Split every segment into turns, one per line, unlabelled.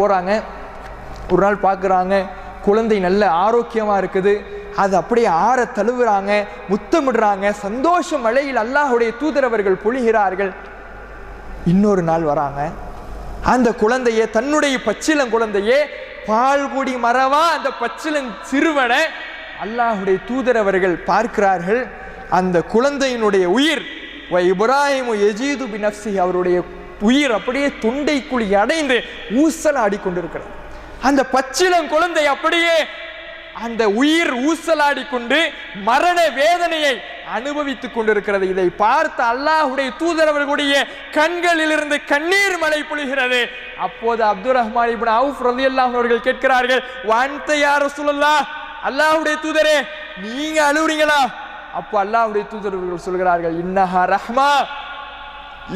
போகிறாங்க ஒரு நாள் பார்க்குறாங்க. குழந்தை நல்ல ஆரோக்கியமாக இருக்குது. அது அப்படியே ஆற தழுவுறாங்க. முத்தமிடுறாங்க. சந்தோஷ மழையில் அல்லாஹுடைய தூதரவர்கள் பொழிகிறார்கள். இன்னொரு நாள் வராங்க. அந்த குழந்தையே தன்னுடைய பச்சிலம் குழந்தையே பால்குடி மறவா அந்த பச்சிலன் சிறுவனை அல்லாஹுடைய தூதரவர்கள் பார்க்கிறார்கள். அந்த குழந்தையினுடைய உயிர் வ இப்ராஹிமு எஜீது பி அவருடைய உயிர் அப்படியே தொண்டைக்குழி அடைந்து ஊசலாடி ஆடிக்கொண்டிருக்கிறது. அந்த பச்சிளம் குழந்தை அப்படியே அந்த உயிர் ஊசலாடி கொண்டு மரண வேதனையை அனுபவித்துக் கொண்டிருக்கிறது. இதை பார்த்த அல்லாஹுடைய தூதரவர்களுடைய கண்களிலிருந்து கண்ணீர் மழை பொழிகிறது. அப்போது அப்துல் ரஹ்மான் இப்னு அவுஃப் ரலியல்லாஹு அவர்கள் கேட்கிறார்கள் வான்த யார் ரசூலுல்லாஹ்? தூதரே நீங்க அழுவுறீங்களா? அப்போ அல்லாஹுடைய தூதரவர்கள் சொல்கிறார்கள் இன்னஹா ரஹ்மா.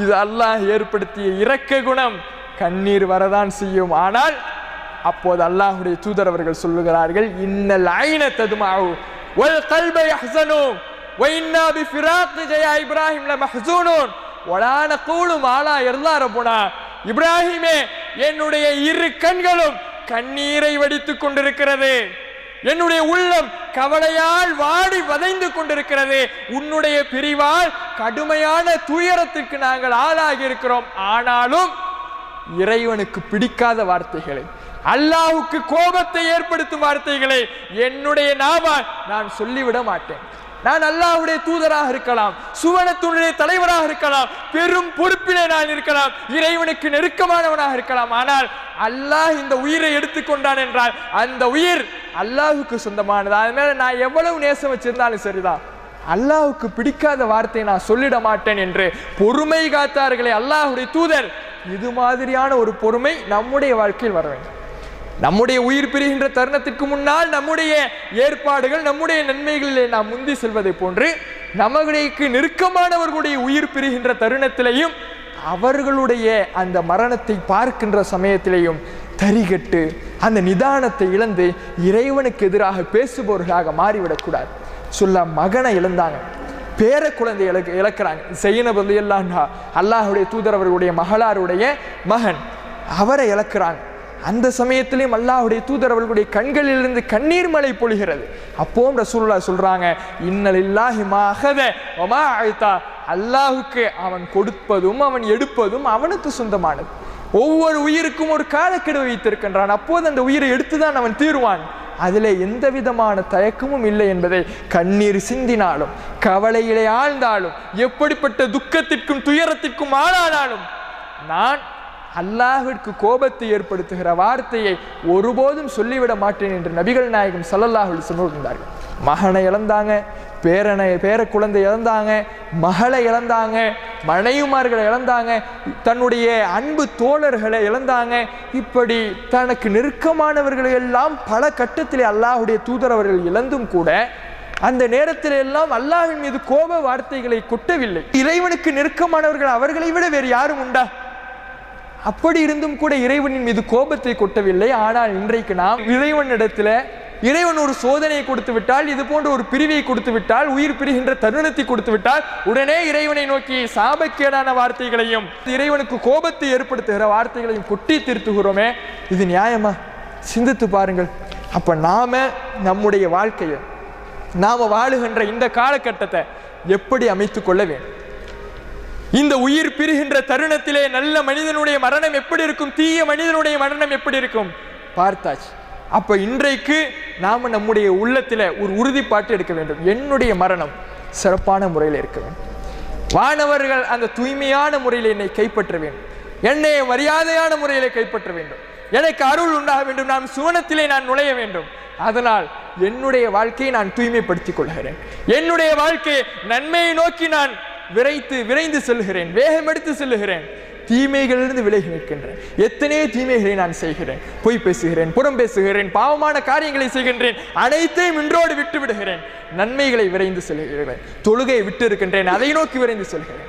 இது அல்லாஹ் ஏற்படுத்திய இரக்க குணம். கண்ணீர் வரதான் செய்யும். ஆனால் அப்போது அல்லாஹுடைய தூதர் அவர்கள் சொல்லுகிறார்கள் இன்னல் ஐன ததுமாவு ஒல் கல்பை யஹ்சனு வ பி ஃபிராக் யா இப்ராஹிம் ல மஹ்சூனூன். வலா ஆளா மாலா போனா இப்ராஹிமே என்னுடைய இரு கண்களும் கண்ணீரை வடித்துக் கொண்டிருக்கிறது. என்னுடைய உள்ளம் கவலையால் வாடி வதைந்து கொண்டிருக்கிறது. உன்னுடைய பிரிவால் கடுமையான துயரத்திற்கு நாங்கள் ஆளாகி இருக்கிறோம் ஆனாலும் இறைவனுக்கு பிடிக்காத வார்த்தைகளை அல்லாவுக்கு கோபத்தை ஏற்படுத்தும் வார்த்தைகளை என்னுடைய நாவால் நான் சொல்லிவிட மாட்டேன். நான் அல்லாவுடைய தூதராக இருக்கலாம் சுவனத்துடைய தலைவராக இருக்கலாம் பெரும் பொறுப்பிலே நான் இருக்கலாம் இறைவனுக்கு நெருக்கமானவனாக இருக்கலாம். ஆனால் அல்லாஹ் இந்த உயிரை எடுத்துக்கொண்டான் என்றால் அந்த உயிர் அல்லாஹுக்கு சொந்தமானது? அதனால நான் எவ்வளவு நேசம் வச்சிருந்தாலும் சரிதான். அல்லாஹுக்கு பிடிக்காத வார்த்தையை நான் சொல்லிட மாட்டேன் என்று பொறுமை காத்தார்களே அல்லாஹுடைய தூதர். இது மாதிரியான ஒரு பொறுமை நம்முடைய வாழ்க்கையில் வர வேண்டும். நம்முடைய உயிர் பிரிகின்ற தருணத்திற்கு முன்னால் நம்முடைய ஏற்பாடுகள் நம்முடைய நன்மைகளிலே நாம் முந்தி செல்வதை போன்று நமக்கு நெருக்கமானவர்களுடைய உயிர் பிரிகின்ற தருணத்திலையும் அவர்களுடைய அந்த மரணத்தை பார்க்கின்ற சமயத்திலையும் தரிகட்டு அந்த நிதானத்தை இழந்து இறைவனுக்கு எதிராக பேசுபவர்களாக மாறிவிடக்கூடாது. சொல்ல மகனை இழந்தாங்க. பேர குழந்தை இழக்க இழக்கிறாங்க. செய்யன எல்லாம் அல்லாஹுடைய தூதர் மகளாருடைய மகன் அவரை இழக்கிறாங்க. அந்த சமயத்திலையும் அல்லாஹுடைய தூதரவர்களுடைய கண்களிலிருந்து கண்ணீர் மலை பொழிகிறது. அப்போவும் ரசூல்லா சொல்றாங்க இன்னலில்லாஹி மாஹத ஒமா அழைத்தா அல்லாஹுக்கு அவன் கொடுப்பதும் அவன் எடுப்பதும் அவனுக்கு சொந்தமானது. ஒவ்வொரு உயிருக்கும் ஒரு காலக்கெடு வைத்திருக்கின்றான். அப்போது அந்த உயிரை எடுத்துதான் அவன் தீருவான். அதில் எந்த விதமான தயக்கமும் இல்லை என்பதை கண்ணீர் சிந்தினாலும் கவலையிலே ஆழ்ந்தாலும் எப்படிப்பட்ட துக்கத்திற்கும் துயரத்திற்கும் ஆளானாலும் நான் அல்லாஹிற்கு கோபத்தை ஏற்படுத்துகிற வார்த்தையை ஒருபோதும் சொல்லிவிட மாட்டேன் என்று நபிகள் நாயகம் ஸல்லல்லாஹு அலைஹி மகனை இழந்தாங்க பேரனை பேர குழந்தை இழந்தாங்க மகளை இழந்தாங்க மனைவிமார்களை இழந்தாங்க. தன்னுடைய அன்பு தோழர்களை இழந்தாங்க. இப்படி தனக்கு நெருக்கமானவர்களை எல்லாம் பல கட்டத்திலே அல்லாஹுடைய தூதரவர்கள் இழந்தும் கூட அந்த நேரத்தில் எல்லாம் அல்லாஹின் மீது கோப வார்த்தைகளை கொட்டவில்லை. இறைவனுக்கு நெருக்கமானவர்கள் அவர்களை விட வேறு யாரும் உண்டா? அப்படி இருந்தும் கூட இறைவனின் மீது கோபத்தை கொட்டவில்லை. ஆனால் இன்றைக்கு நாம் இறைவனிடத்தில் இறைவன் ஒரு சோதனையை கொடுத்து விட்டால் இது போன்ற ஒரு பிரிவை கொடுத்து விட்டால் உயிர் பிரிகின்ற தருணத்தை கொடுத்து விட்டால் உடனே இறைவனை நோக்கி சாபக்கேடான வார்த்தைகளையும் இறைவனுக்கு கோபத்தை ஏற்படுத்துகிற வார்த்தைகளையும் கொட்டி திருத்துகிறோமே இது நியாயமா? சிந்தித்து பாருங்கள். அப்ப நாம நம்முடைய வாழ்க்கையை நாம வாழுகின்ற இந்த காலகட்டத்தை எப்படி அமைத்துக் கொள்ள வேண்டும்? இந்த உயிர் பிரிகின்ற தருணத்திலே நல்ல மனிதனுடைய மரணம் எப்படி இருக்கும்? தீய மனிதனுடைய மரணம் எப்படி இருக்கும்? பார்த்தாச்சு. அப்ப இன்றைக்கு நாம் நம்முடைய உள்ளத்தில் ஒரு உறுதிப்பாட்டு எடுக்க வேண்டும். என்னுடைய மரணம் சிறப்பான முறையில் இருக்க வேண்டும். வானவர்கள் அந்த தூய்மையான முறையில் என்னை கைப்பற்ற வேண்டும். என்னை மரியாதையான முறையில் கைப்பற்ற வேண்டும். எனக்கு அருள் உண்டாக வேண்டும். நான் சுவனத்திலே நான் நுழைய வேண்டும். அதனால் என்னுடைய வாழ்க்கையை நான் தூய்மைப்படுத்திக் கொள்கிறேன். என்னுடைய வாழ்க்கையை நன்மையை நோக்கி நான் விரைத்து விரைந்து செல்கிறேன். வேகம் எடுத்து செல்லுகிறேன். தீமைகளிலிருந்து விலகி நிற்கின்றேன். எத்தனையோ தீமைகளை நான் செய்கிறேன். பொய் பேசுகிறேன் புறம் பேசுகிறேன் பாவமான காரியங்களை செய்கின்றேன். அனைத்தையும் இன்றோடு விட்டு விடுகிறேன். நன்மைகளை விரைந்து செல்கிறேன். தொழுகையை விட்டு இருக்கின்றேன். அதை நோக்கி விரைந்து செல்கிறேன்.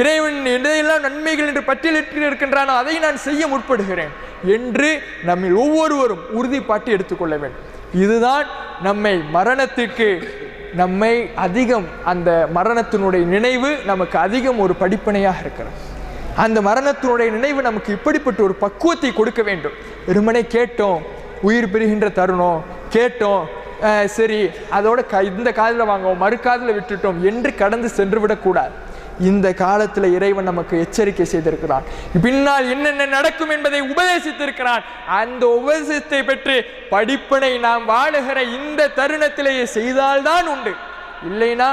இறைவன் எதையெல்லாம் நன்மைகள் என்று பட்டியலிட்டு இருக்கின்றானோ அதை நான் செய்ய முற்படுகிறேன் என்று நம்மில் ஒவ்வொருவரும் உறுதிப்பாட்டு எடுத்துக்கொள்ள வேண்டும். இதுதான் நம்மை மரணத்திற்கு நம்மை அதிகம் அந்த மரணத்தினுடைய நினைவு நமக்கு அதிகம் ஒரு படிப்பனையாக இருக்கிறது. அந்த மரணத்தினுடைய நினைவு நமக்கு இப்படிப்பட்ட ஒரு பக்குவத்தை கொடுக்க வேண்டும். வெறுமனே கேட்டோம் உயிர் பிரிகின்ற தருணம் கேட்டோம் சரி அதோட க இந்த காதில் வாங்குவோம் மறு காதில் விட்டுட்டோம் என்று கடந்து சென்று விடக்கூடாது இந்த காலத்தில் இறைவன் நமக்கு எச்சரிக்கை செய்திருக்கிறான். பின்னால் என்னென்ன நடக்கும் என்பதை உபதேசித்திருக்கிறான். அந்த உபதேசத்தை பெற்று படிப்பினை நாம் வாழுகிற இந்த தருணத்திலேயே செய்தால்தான் உண்டு. இல்லைனா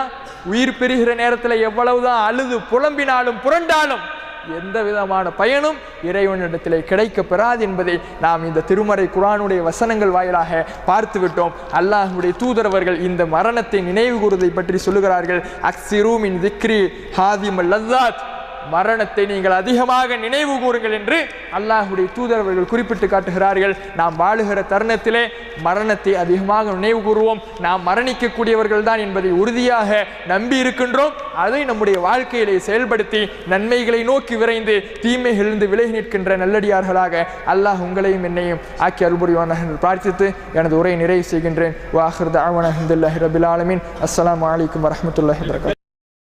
உயிர் பெறுகிற நேரத்தில் எவ்வளவுதான் அழுது புலம்பினாலும் புரண்டாலும் எந்த விதமான பயனும் இறைவனிடத்திலே கிடைக்க பெறாது என்பதை நாம் இந்த திருமறை குரானுடைய வசனங்கள் வாயிலாக பார்த்துவிட்டோம். அல்லாஹுடைய தூதரவர்கள் இந்த மரணத்தை நினைவு கூறுவதை பற்றி சொல்லுகிறார்கள். அக்சிரூமின் திக்ரி ஹாதிம் லல்லாத் மரணத்தை நீங்கள் அதிகமாக நினைவு கூறுங்கள் என்று அல்லாஹுடைய தூதரவர்கள் குறிப்பிட்டு காட்டுகிறார்கள். நாம் வாழுகிற தருணத்திலே மரணத்தை அதிகமாக நினைவு கூறுவோம். நாம் மரணிக்கக்கூடியவர்கள் தான் என்பதை உறுதியாக நம்பி இருக்கின்றோம். அதை நம்முடைய வாழ்க்கையிலே செயல்படுத்தி நன்மைகளை நோக்கி விரைந்து தீமைகளிலிருந்து விலகி நிற்கின்ற நல்லடியார்களாக அல்லாஹ் உங்களையும் என்னையும் ஆக்கி அல்புரிவான என்று பிரார்த்தித்து எனது உரையை நிறைவு செய்கின்றேன். வாஹர் தாவன ஹிந்துல்லாஹி ரபில் ஆலமின். அஸ்லாம் வலைக்கம் வரமத்துல்லாஹி வரகம்